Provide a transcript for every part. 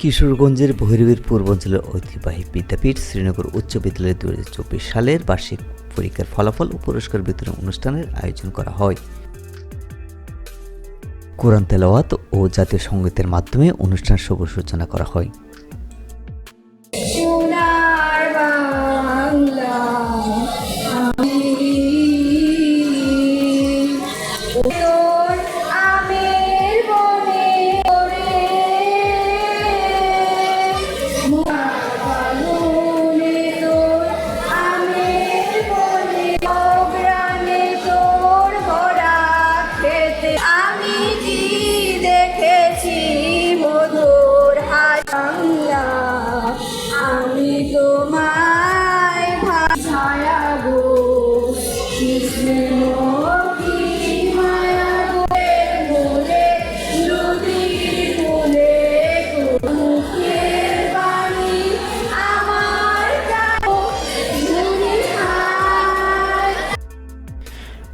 কিশোরগঞ্জের ভৈরবীর পূর্বাঞ্চলের ঐতিহ্যবাহী বিদ্যাপীঠ শ্রীনগর উচ্চ বিদ্যালয়ে দু চব্বিশ সালের বার্ষিক পরীক্ষার ফলাফল ও পুরস্কার বিতরণ অনুষ্ঠানের আয়োজন করা হয়। কোরআন তেলাওয়াত ও জাতীয় সঙ্গীতের মাধ্যমে অনুষ্ঠান শুভ সূচনা করা হয়।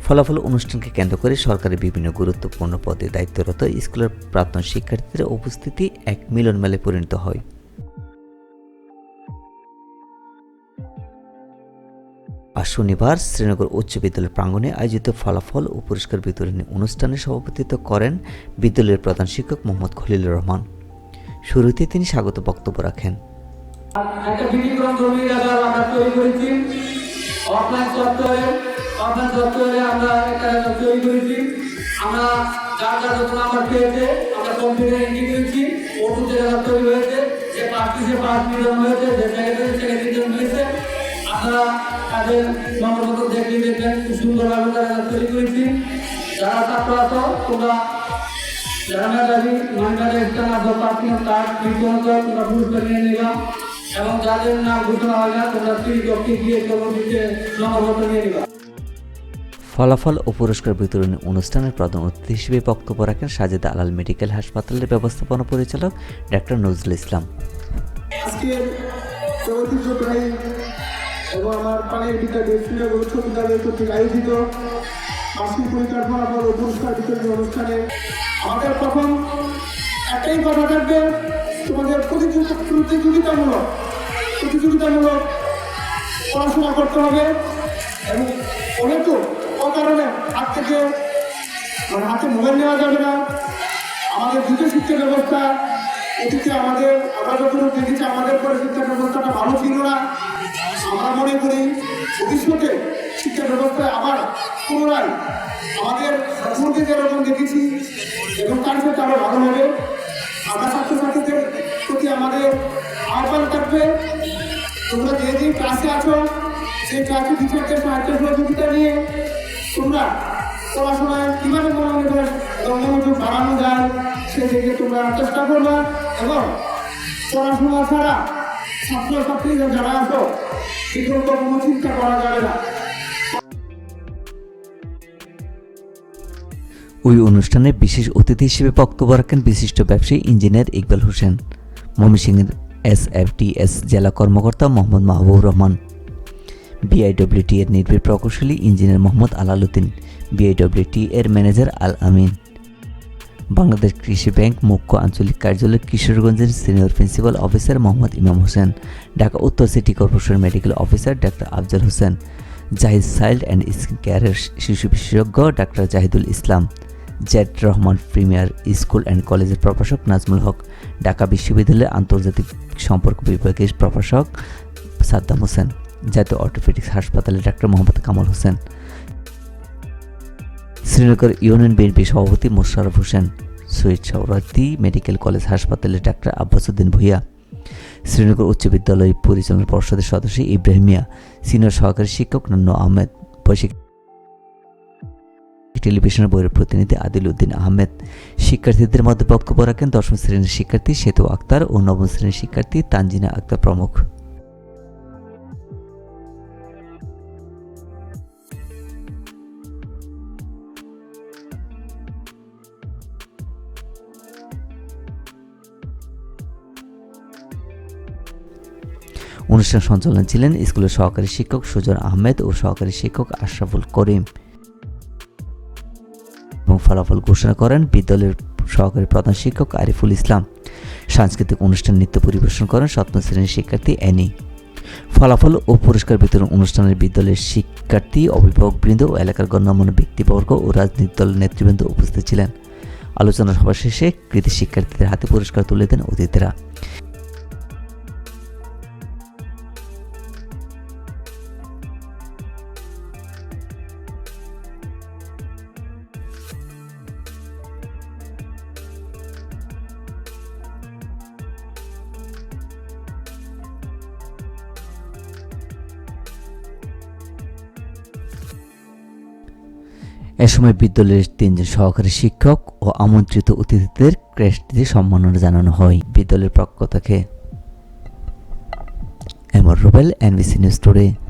ফলাফল অনুষ্ঠানকে কেন্দ্র করে সরকারের বিভিন্ন গুরুত্বপূর্ণ পদে দায়িত্বরত স্কুলের প্রাক্তন শিক্ষার্থীদের উপস্থিতি এক মিলন মেলে পরিণত হয়। আর শনিবার শ্রীনগর উচ্চ বিদ্যালয় প্রাঙ্গণে আয়োজিত ফলাফল ও পুরস্কার বিতরণী অনুষ্ঠানে সভাপতিত্ব করেন বিদ্যালয়ের প্রধান শিক্ষক মোহাম্মদ খলিলুর রহমান। শুরুতে তিনি স্বাগত বক্তব্য রাখেন। একটা আমরা তৈরি করেছি। অফলাইন সফটওয়্যারে অফলাইন সফটওয়্যারে আমরা একটা তৈরি করেছি, আমরা যার যার যত নাম্বার পেয়েছে, আমরা কম্পিউটারে এন্ট্রি করেছি ওটু জায়গা তৈরি হয়েছে, যে পাঁচটি সে পাঁচ মিলিয়ন হয়েছে, যে সেকেন্ডারি সেকেন্ডারি হয়েছে, আপনারা তাদের নম্বর মতো দেখলে দেখবেন, খুব সুন্দরভাবে তারা তৈরি করেছি। যারা ছাত্র আছো, তোমরা যারা মেধাবী মানকাদের ইস্তান আদর পার্কিং কার্ড বিজ্ঞানত তোমরা পুরস্কার নিয়ে নিলাম এবং যাদের নাম ঘোষণা হয় না, তোমরা শ্রীকক্ষে গিয়ে কর্মসূচিতে নম্বরপত্র নিয়ে নিবা। ফলাফল ও পুরস্কার বিতরণী অনুষ্ঠানের প্রধান অতিথি হিসেবে বক্তব্য রাখেন সাজেদা আলাল মেডিকেল হাসপাতালের ব্যবস্থাপনা পরিচালক ডাক্তার নজরুল ইসলাম। প্রতিযোগিতামূলক পড়াশোনা করতে হবে এবং অনেক অকারণে থেকে মানে হাতে মোবাইল নেওয়া যাবে না। আমাদের দ্বিতীয় শিক্ষা ব্যবস্থা অতীতে আমাদের আমরা যখন দেখেছি আমাদের পরে শিক্ষা ব্যবস্থাটা ভালো ছিল না। আমরা মনে করি ভবিষ্যতে শিক্ষা ব্যবস্থায় আবার পুনরায় আমাদের পূর্বে যেরকম দেখেছি এবং তার সাথে আরও ভালো হবে। আমরা ছাত্রছাত্রীদের প্রতি আমাদের আহ্বান থাকবে। তোমরা যে যে ক্লাসে আছো, সেই ক্লাসে টিচারদের সাহায্য সহযোগিতা নিয়ে তোমরা পড়াশোনায় মনোযোগ বাড়ানো যায় সেদিকে তোমরা চেষ্টা করবে এবং পড়াশোনা ছাড়া যারা বিকল্প কোনো চিন্তা করা যাবে না। ওই অনুষ্ঠানে বিশেষ অতিথি হিসেবে বক্তব্য রাখেন বিশিষ্ট ব্যবসায়ী ইঞ্জিনিয়ার ইকবাল হোসেন, ময়মনসিংহের এস এফ টি এস জেলা কর্মকর্তা মোহাম্মদ মাহবুব রহমান। বিআইডব্লিউটি এর নির্বাহী প্রকৌশলী ইঞ্জিনিয়ার মোহাম্মদ আলালুদ্দিন বিআইডব্লিউটি এর ম্যানেজার আল আমিন বাংলাদেশ কৃষি ব্যাংক মুখ্য আঞ্চলিক কার্যালয় কিশোরগঞ্জের senior principal officer Mohammad Imam Hossain, Dhaka Uttar city corporation medical officer doctor Afzal Hossain, Zahid child and skin কেয়ারের শিশু বিশেষজ্ঞ doctor Zahidul Islam, Z Rahman premier school and কলেজের প্রভাষক নাজমুল হক, ঢাকা বিশ্ববিদ্যালয়ের আন্তর্জাতিক সম্পর্ক বিভাগের প্রভাষক সাদ্দাম হোসেন। জাতীয় অর্থোপেডিক্স হাসপাতালের doctor Mohammad Kamal Hossain. Sreenagar union BNP সভাপতি মোশাররফ হোসেন। সৈয়দ সৌরাদি মেডিকেল কলেজ হাসপাতালের ডাক্তার আব্বাসুদ্দিন ভুইয়া। শ্রীনগর উচ্চ বিদ্যালয় পরিচালনা পর্ষদের সদস্য ইব্রাহিমিয়া সিনিয়র সহকারী শিক্ষক নন্ন আহমেদ। বৈশিক টেলিভিশনের বইয়ের প্রতিনিধি আদিল উদ্দিন আহমেদ। শিক্ষার্থীদের মধ্যে বক্তব্য রাখেন দশম শ্রেণির শিক্ষার্থী সেতু আক্তার ও নবম শ্রেণির শিক্ষার্থী তানজিনা আক্তার প্রমুখ। অনুষ্ঠান সঞ্চালন ছিলেন স্কুলের সহকারী শিক্ষক সুজন আহমেদ ও সহকারী শিক্ষক আশরাফুল করিম। এবং ফলাফল ঘোষণা করেন বিদ্যালয়ের সহকারী প্রধান শিক্ষক আরিফুল ইসলাম। সাংস্কৃতিক অনুষ্ঠান নৃত্য পরিবেশন করেন সপ্তম শ্রেণির শিক্ষার্থী অ্যানি। ফলাফল ও পুরস্কার বিতরণ অনুষ্ঠানের বিদ্যালয়ের শিক্ষার্থী অভিভাবকবৃন্দ ও এলাকার গণ্যমান্য ব্যক্তিবর্গ ও রাজনৈতিক দলের নেতৃবৃন্দ উপস্থিত ছিলেন। আলোচনা সভা শেষে কৃতি শিক্ষার্থীদের হাতে পুরস্কার তুলে দেন অতিথিরা। এ সময় বিদ্যালয়ের তিনজন সহকারী শিক্ষক ও আমন্ত্রিত অতিথিদের ক্রেস্ট দিয়ে সম্মাননা জানানো হয়। বিদ্যালয়ের পক্ষ থেকে। এমর রুবেল, এনবিসি নিউজ টুডে।